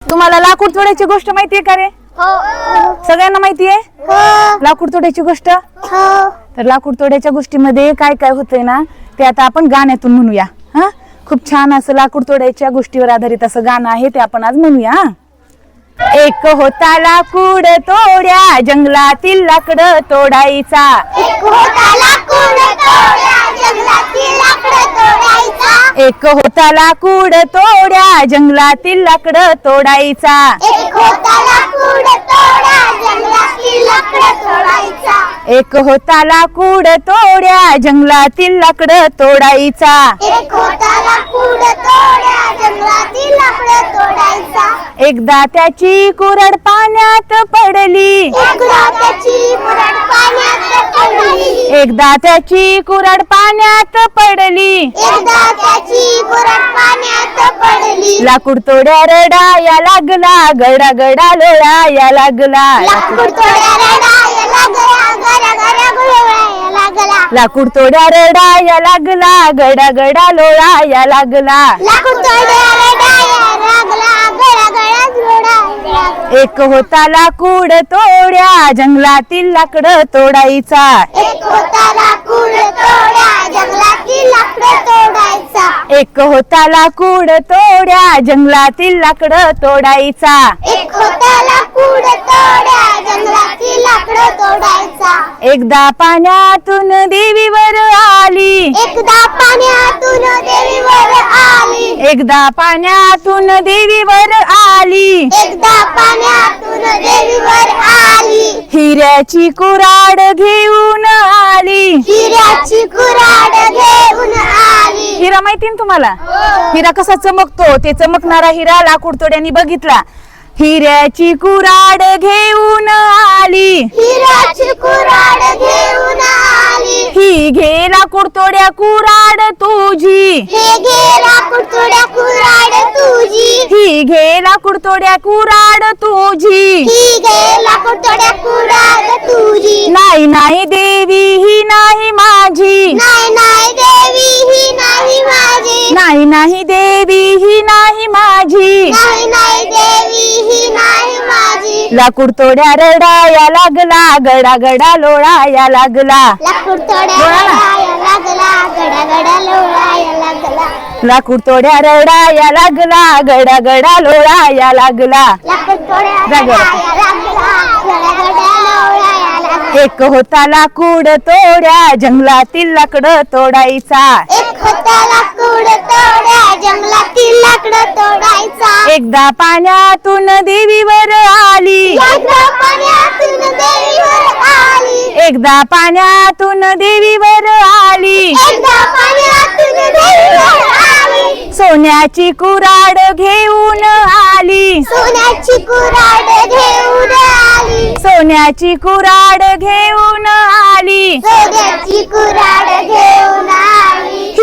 तुम्हाला लाकूड तोडायची गोष्ट माहितीये का रे? हो. सगळ्यांना माहितीये? हो. लाकूड तोडायची गोष्ट? हो. तर लाकूड तोड्याच्या गोष्टीमध्ये काय काय होतंय ना ते आता आपण गाण्यातून म्हणूया. हा? खूप छान असं लाकूड तोडायच्या गोष्टीवर आधारित असं गाणं आहे ते आपण आज म्हणूया. हा. एक होता लाकूड तोड्या जंगलातील लाकड तोडायचा. एक होता लाकूड तोड्या. जंगलातील लाकडं तोडायचा एक होता लाकूड तोड्या जंगलातील लाकड तोडायचा. एक होता लाकूड लाकडं तोडायचा एक होता लाकूड तोड्या जंगलातील लाकड तोडायचा. एक होता लाकूड तोड्या जंगलातील लाकडं तोडायचा. एकदा त्याची कुरड पाण्यात पडली. एकदा त्याची मुरड पाण्यात पडली. एकदा त्याची कुरड पाण्यात पडली. एकदा त्याची मुरड पाण्यात पडली लाकूड तोड्या रडाया लागला गडा गडा लोळाया लागला. लाकूड तोड्या रडाया लागला लाकूड तोड्या रडाया लागला गडा गडा लोळाया लागला. लाकूड तोड्या एक होता लाकूड तोड्या जंगलातील लाकड तोडायचा. एक होता लाकूड तोड्या जंगलातील लाकडं तोडायचा. एक होता लाकूड तोड्या जंगलातील लाकड तोडायचा. एक होता लाकूड तोड्या जंगलातील लाकडं तोडायचा. एकदा पाण्यातून देवीवर आली. एकदा पाण्यातून देवीवर आली. एकदा पाण्यातून देवीवर आली. एकदा पाण्यातून देवीवर आली. हिऱ्याची कुराड घेऊन आली. हिऱ्याची कुराड घेऊन आली. हिरा माहिती ना तुम्हाला? हिरा कसा चमकतो? ते चमकणारा हिरा लाकूड तोड्यानी बघितला. हिऱ्याची कुराड घेऊन आली. हिऱ्याची कुराड घेऊन आली ही घे लाकूड तोड्या कुराड तुझी. हे कुराड तुझी. ही घे लाकूड तोड्या कुराड तुझी. ही घे लाकूड तोड्या कुराड तुझी. नाही नाही देवी ही नाही माझी. नाही नाही देवी ही नाही माझी. नाही नाही देवी ही नाही माझी. नाही नाही देवी ही नाही लाकूड तोड्या रडाया लागला गडा गडा लोळाया लागला. लाकूड तोड्या रडाया लागला गडा गडा लोळाया लागला. लाकूड तोड्या रडाया लागला गडा गडा लोळाया लागला. लाकूड तोड्या. रडाया लागला गडा गडा लोळाया लागला. एक होता लाकूड तोड्या जंगलातील लाकड तोडायचा. एकदा पाण्यातून देवीवर आली. एकदा पाण्यातून देवीवर आली. सोन्याची कुराड घेऊन आली. सोन्याची कुराड घेऊन आली. सोन्याची कुराड घेऊन आली. सोन्याची कुराड घेऊन आली.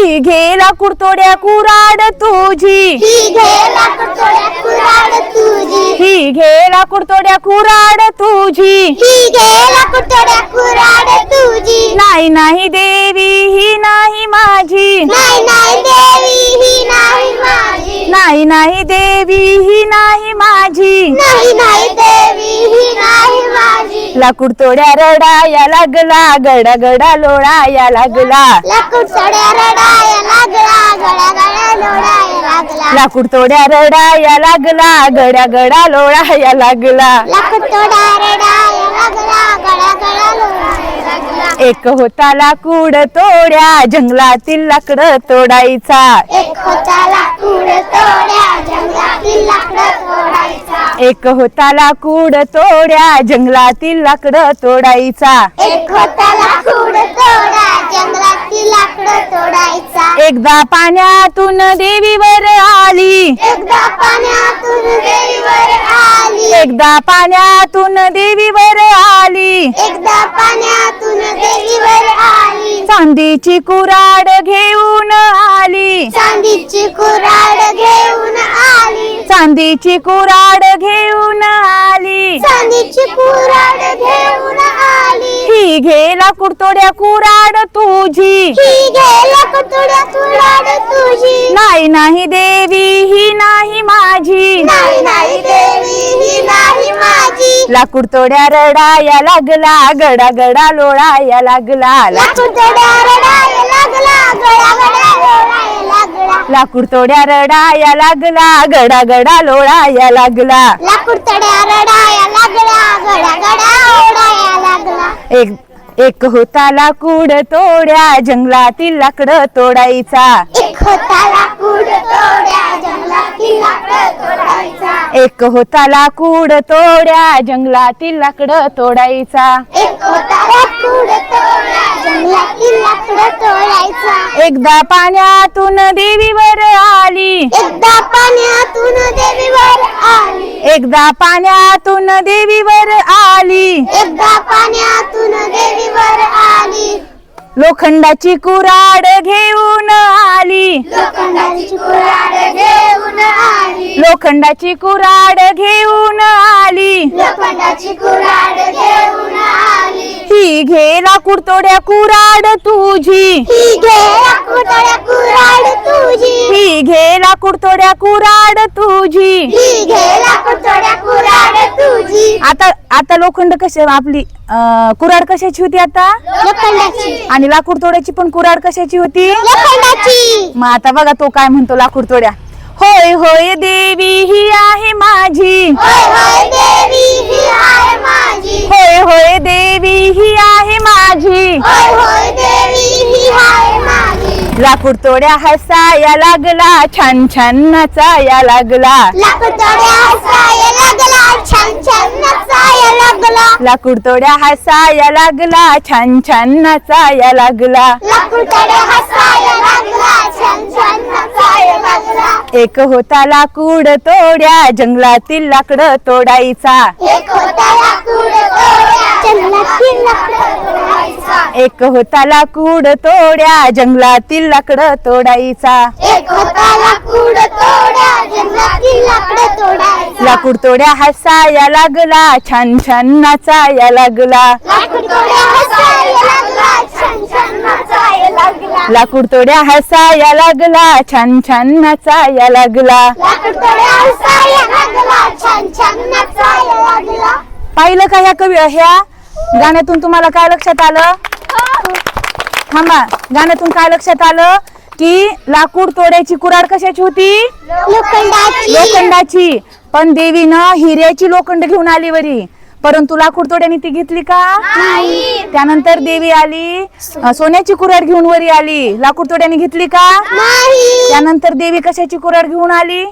ही घे लाकूड तोड्या कुराड तुझी. ही घे लाकूड तोड्या कुराड तुझी. घे लाकूड तोड्या कुराड तुझी. घे लाकूड तोड्या कुराड तुझी. नाही नाही देवी ही नाही माझी. नाही नाही देवी. ही नाही माझी. नाही नाही देवी ही नाही माझी. नाही नाही देवी ही नाही माझी. लाकूड तोड्या रडाया लागला गडा गडा लोळाया लागला. लाकूड तोड्या रडाया लागला गळा गळा लोळाया लागला. लाकूड तोड्या रडाया लागला गडा गडा लोळाया लागला. लाकूड तोड्या रडाया लागला गळा गळा लोळाया लागला. एक होता लाकूड तोड्या जंगलातील लाकड तोडायचा. एक होता लाकूड तोड्या जंगलातील लाकडं तोडायचा. एक होता लाकूड तोड्या जंगलातील लाकड तोडायचा. एक होता लाकूड तोडा जंगलातील लाकडं तोडायचा. एकदा पाण्यातून देवीवर आली. एकदा पाण्यातून देवीवर आली एकदा पाण्यातून देवीवर आली. एकदा पाण्यातून देवीवर आली. चांदीची कुराड घेऊन आली. चांदीची कुराड घेऊन आली. चांदीची कुराड घेऊन आली. चांदीची कुराड घेऊन आली. ही घे लाकूड तोड्या कुराड तुझी. ही गेला कुतुड्या कुराड तुझी. नाही नाही देवी ही नाही माझी. नाही नाही देवी. नाही माझी. लाकूड तोड्या रडाया लागला गडा गडा लोळाया लागला. ला- कुतुड्या रडायला लागला गळा गळा लोळायला लागला. लाकूड तोड्या रडाया लागला गडा गडा लोळाया लागला. लाकूड तड्या रडाया लागला गडा गडा ओढाया लागला. एक एक होता लाकूड तोड्या जंगलातील लाकडं तोडायचा. एक होता लाकूड तोड्या जंगलातील लाकडं तोडायचा एक होता लाकूड तोड्या जंगलातील लाकडं तोडायचा. एक होता लाकूड तोड्या जंगलातील लाकडं तोडायचा. एकदा पाण्यातून देवीवर आली. एकदा पाण्यातून देवीवर आली. एकदा पाण्यातून देवीवर आली. एकदा पाण्यातून देवीवर आली. लोखंडाची कुराड घेऊन आली. लोखंडाची कुऱ्हाड घेऊन आली. लोखंडाची कुराड घेऊन आली. लोखंडाची कुऱ्हाड घेऊन आली. ही घे लाकूड तोड्या कुराड तुझी. ही घे तुझी. ही लाकूड तोड्या कुराड ही तुझी. आता आता लोखंड कशा आपली अं, कुराड कशाची होती आता? लोखंडाची. आणि लाकूड तोड्याची पण कुराड कशाची होती? लोखंडाची. मग आता बघा तो काय म्हणतो लाकूड तोड्या. होय होय देवी ही आहे माझी. होय होय देवी ही आहे माझी. होय होय देवी ही आहे माझी. होय होय देवी ही आहे माझी. लाकूड तोड्या हसाया लागला छान छान नचाया लागला. लाकूडतोड्या हसाया लागला छान छान नचाया लागला. लाकूड तोड्या हसाया लागला छान छान नचाया लागला. हसाया लागला छान छान नचाया लागला. एक होता लाकूड तोड्या जंगलातील लाकडं तोडायचा. एक होता लाकूड तोड्या जंगलातील लाकडं तोडायचा. एक होता लाकूड तोड्या जंगलातील लाकडं तोडायचा. एक होता लाकूड तोड्या जंगलातील लाकडं तोडायचा. लाकूड तोड्या हसाया लागला छान छान नाचाया लागला. लाकूडतोड्या हसाया लागला छान छान नचाया लागला. लाकूड तोड्या हसाया लागला छान छान नाचाया लागला. लाकूडतोड्या हसाया लागला छान छान नचाया लागला. पाहिलं का ह्या कवी ह्या गाण्यातून तुम्हाला काय लक्षात आलं? थांबा. गाण्यातून काय लक्षात आलं? की लाकूड तोड्याची कुराड कशाची होती? लोखंडाची. लोखंडाची. पण देवीनं हिऱ्याची लोखंड घेऊन आली वरी. परंतु लाकूड तोड्याने ती घेतली का? नाही. त्यानंतर देवी आली. सोन्याची कुराड घेऊन वरी आली. लाकूड तोड्याने घेतली का? नाही. त्यानंतर देवी कशाची कुराड घेऊन आली?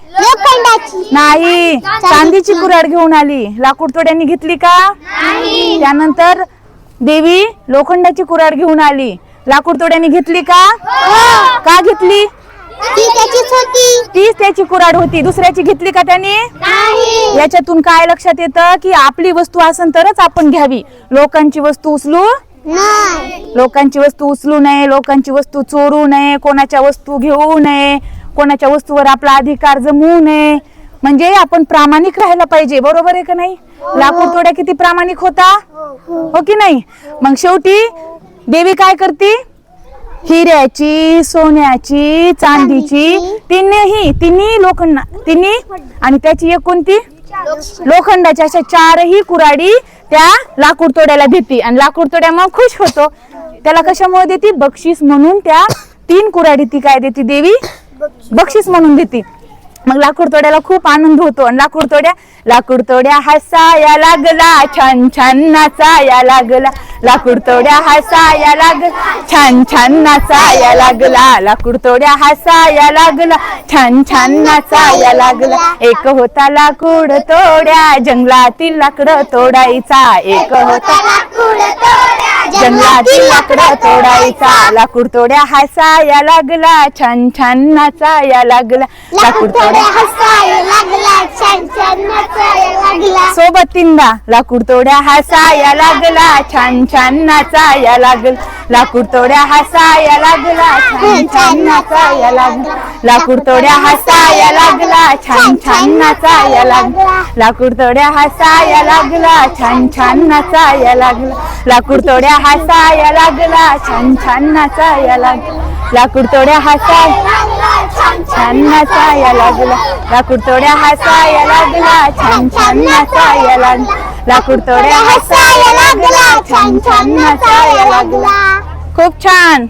नाही. चांदीची कुराड घेऊन आली. लाकूड तोड्याने घेतली का? नाही. त्यानंतर देवी लोखंडाची कुराड घेऊन आली. लाकूड तोड्याने घेतली का? हो. का घेतली? तीच त्याची कुराड होती. दुसऱ्याची घेतली का त्याने? याच्यातून काय लक्षात येतं की आपली वस्तू असेल तरच आपण घ्यावी. लोकांची वस्तू उचलू? नाही. लोकांची वस्तू उचलू नये. लोकांची वस्तू चोरू नये. कोणाच्या वस्तू घेऊ नये. कोणाच्या वस्तूवर आपला अधिकार जमवू नये. म्हणजे आपण प्रामाणिक राहायला पाहिजे. बरोबर आहे का नाही? लाकूड तोड्या किती प्रामाणिक होता? हो की नाही? मग शेवटी देवी काय करते? हिऱ्याची सोन्याची चांदीची तिन्ही तिन्ही लोखंड तिन्ही? आणि त्याची एक कोणती? लोखंडाच्या अशा चारही कुराडी त्या लाकूड तोड्याला देते. आणि लाकूड तोड्या मग खुश होतो. त्याला कशामुळे देते? बक्षीस म्हणून त्या तीन कुराडी ती काय देते देवी? बक्षीस म्हणून देते. मग लाकूड तोड्याला खूप आनंद होतो. आणि लाकूड तोड्या लाकूड तोड्या हसाया लागला. छान छान नाचाया लागला. लाकूड तोड्या हसाया लाग छान छान नाचाया लागला. लाकूड तोड्या हसाया लागला छान छान नाचाया लागला. एक होता लाकूड तोड्या जंगलातील लाकडं तोडायचा. एक होता लाकूड तोड्या जंगलातील लाकडं तोडायचा लाकूड तोड्या हसाया लागला छान छान नाचाया लागला. लाकूड तोड्या हसायला लागला छान छान लागला लागला. सोबत तीनदा लाकूड तोड्या हसाया लागला छान छान नाचाया लागल. लाकूड तोड्या हसाया लागला छान छान नाचाया लागला. लाकूड तोड्या हसाया लागला छान छान नाचाया लागला. लाकूड तोड्या हसाया लागला छान छान नाचाया लागला. लाकूड तोड्या हसाया लागला छान छान नाचाया लागला. लाकूड तोड्या हसाया छान नाचाया लागला. लाकूड तोड्या हसाया लागला छान छान नाचाया लागला. लाकूड तोड्या हसाया लागला छान छान नाचाया लागला खूप छान